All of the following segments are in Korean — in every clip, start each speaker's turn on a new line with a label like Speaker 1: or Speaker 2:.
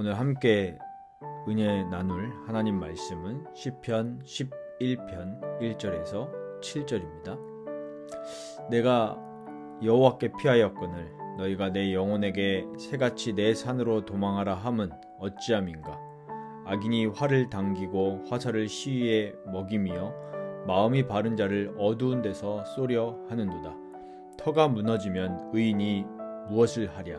Speaker 1: 오늘 함께 은혜 나눌 하나님 말씀은 시편 11편 1절에서 7절입니다. 내가 여호와께 피하였거늘 너희가 내 영혼에게 새같이 내 산으로 도망하라 함은 어찌함인가? 악인이 활을 당기고 화살을 시위에 먹이며 마음이 바른 자를 어두운 데서 쏘려 하는도다. 터가 무너지면 의인이 무엇을 하랴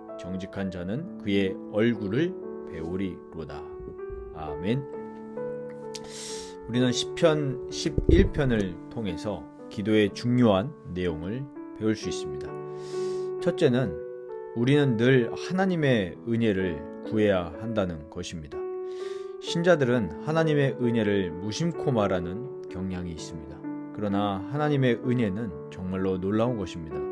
Speaker 1: 정직한 자는 그의 얼굴을 배우리로다. 아멘. 우리는 시편 11편을 통해서 기도의 중요한 내용을 배울 수 있습니다. 첫째는 우리는 늘 하나님의 은혜를 구해야 한다는 것입니다. 신자들은 하나님의 은혜를 무심코 말하는 경향이 있습니다. 그러나 하나님의 은혜는 정말로 놀라운 것입니다.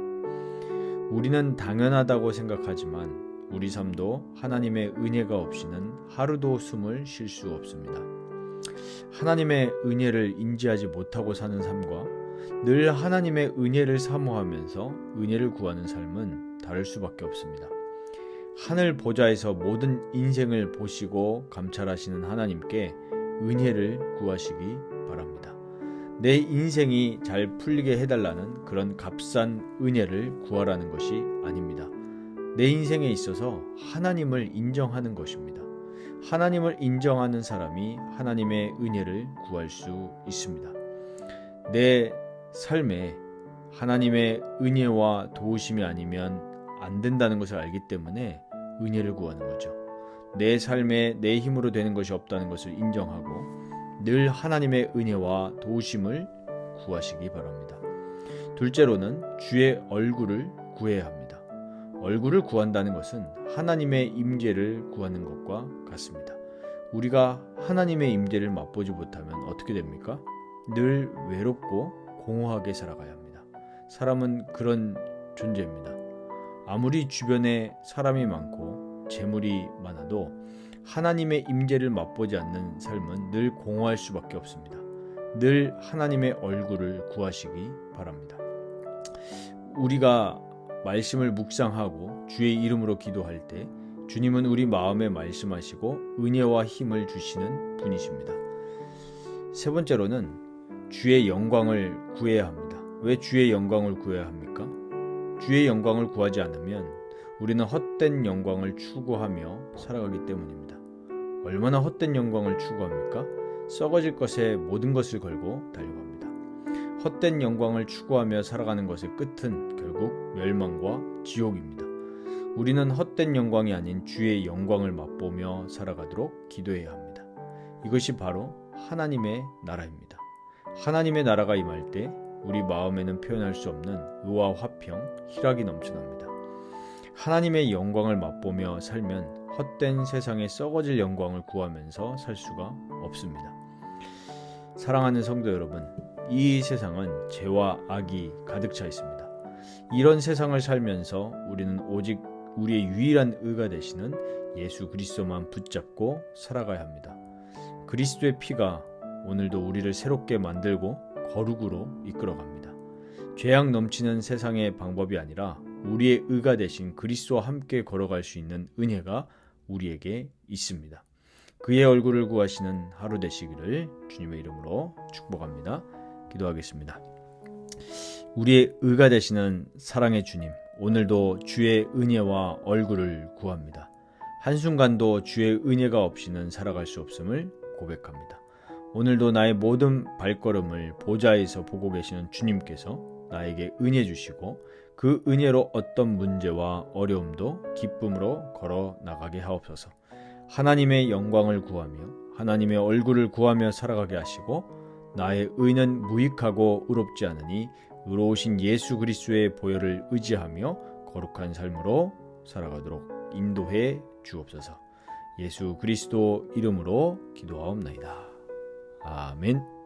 Speaker 1: 우리는 당연하다고 생각하지만 우리 삶도 하나님의 은혜가 없이는 하루도 숨을 쉴 수 없습니다. 하나님의 은혜를 인지하지 못하고 사는 삶과 늘 하나님의 은혜를 사모하면서 은혜를 구하는 삶은 다를 수밖에 없습니다. 하늘 보좌에서 모든 인생을 보시고 감찰하시는 하나님께 은혜를 구하시기 바랍니다. 내 인생이 잘 풀리게 해달라는 그런 값싼 은혜를 구하라는 것이 아닙니다. 내 인생에 있어서 하나님을 인정하는 것입니다. 하나님을 인정하는 사람이 하나님의 은혜를 구할 수 있습니다. 내 삶에 하나님의 은혜와 도우심이 아니면 안 된다는 것을 알기 때문에 은혜를 구하는 거죠. 내 삶에 내 힘으로 되는 것이 없다는 것을 인정하고 늘 하나님의 은혜와 도우심을 구하시기 바랍니다. 둘째로는 주의 얼굴을 구해야 합니다. 얼굴을 구한다는 것은 하나님의 임재를 구하는 것과 같습니다. 우리가 하나님의 임재를 맛보지 못하면 어떻게 됩니까? 늘 외롭고 공허하게 살아가야 합니다. 사람은 그런 존재입니다. 아무리 주변에 사람이 많고 재물이 많아도 하나님의 임재를 맛보지 않는 삶은 늘 공허할 수밖에 없습니다. 늘 하나님의 얼굴을 구하시기 바랍니다. 우리가 말씀을 묵상하고 주의 이름으로 기도할 때 주님은 우리 마음에 말씀하시고 은혜와 힘을 주시는 분이십니다. 세 번째로는 주의 영광을 구해야 합니다. 왜 주의 영광을 구해야 합니까? 주의 영광을 구하지 않으면 우리는 헛된 영광을 추구하며 살아가기 때문입니다. 얼마나 헛된 영광을 추구합니까? 썩어질 것에 모든 것을 걸고 달려갑니다. 헛된 영광을 추구하며 살아가는 것의 끝은 결국 멸망과 지옥입니다. 우리는 헛된 영광이 아닌 주의 영광을 맛보며 살아가도록 기도해야 합니다. 이것이 바로 하나님의 나라입니다. 하나님의 나라가 임할 때 우리 마음에는 표현할 수 없는 의와 화평, 희락이 넘쳐납니다. 하나님의 영광을 맛보며 살면 헛된 세상에 썩어질 영광을 구하면서 살 수가 없습니다. 사랑하는 성도 여러분, 이 세상은 죄와 악이 가득 차 있습니다. 이런 세상을 살면서 우리는 오직 우리의 유일한 의가 되시는 예수 그리스도만 붙잡고 살아가야 합니다. 그리스도의 피가 오늘도 우리를 새롭게 만들고 거룩으로 이끌어갑니다. 죄악 넘치는 세상의 방법이 아니라 우리의 의가 되신 그리스도와 함께 걸어갈 수 있는 은혜가 우리에게 있습니다. 그의 얼굴을 구하시는 하루 되시기를 주님의 이름으로 축복합니다. 기도하겠습니다. 우리의 의가 되시는 사랑의 주님, 오늘도 주의 은혜와 얼굴을 구합니다. 한순간도 주의 은혜가 없이는 살아갈 수 없음을 고백합니다. 오늘도 나의 모든 발걸음을 보좌에서 보고 계시는 주님께서 나에게 은혜 주시고 그 은혜로 어떤 문제와 어려움도 기쁨으로 걸어 나가게 하옵소서. 하나님의 영광을 구하며 하나님의 얼굴을 구하며 살아가게 하시고 나의 의는 무익하고 의롭지 않으니 의로우신 예수 그리스도의 보혈을 의지하며 거룩한 삶으로 살아가도록 인도해 주옵소서. 예수 그리스도 이름으로 기도하옵나이다. 아멘.